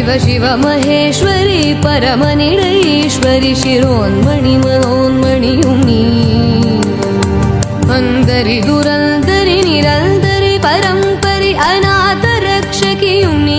Shiva शिवमहेश्वरि परमनिरैश्वरि शिरोन्मणि मनोन्मणि अन्तरि दुरन्तरि निरन्तरि परम्परि अनाथरक्षकियुङ्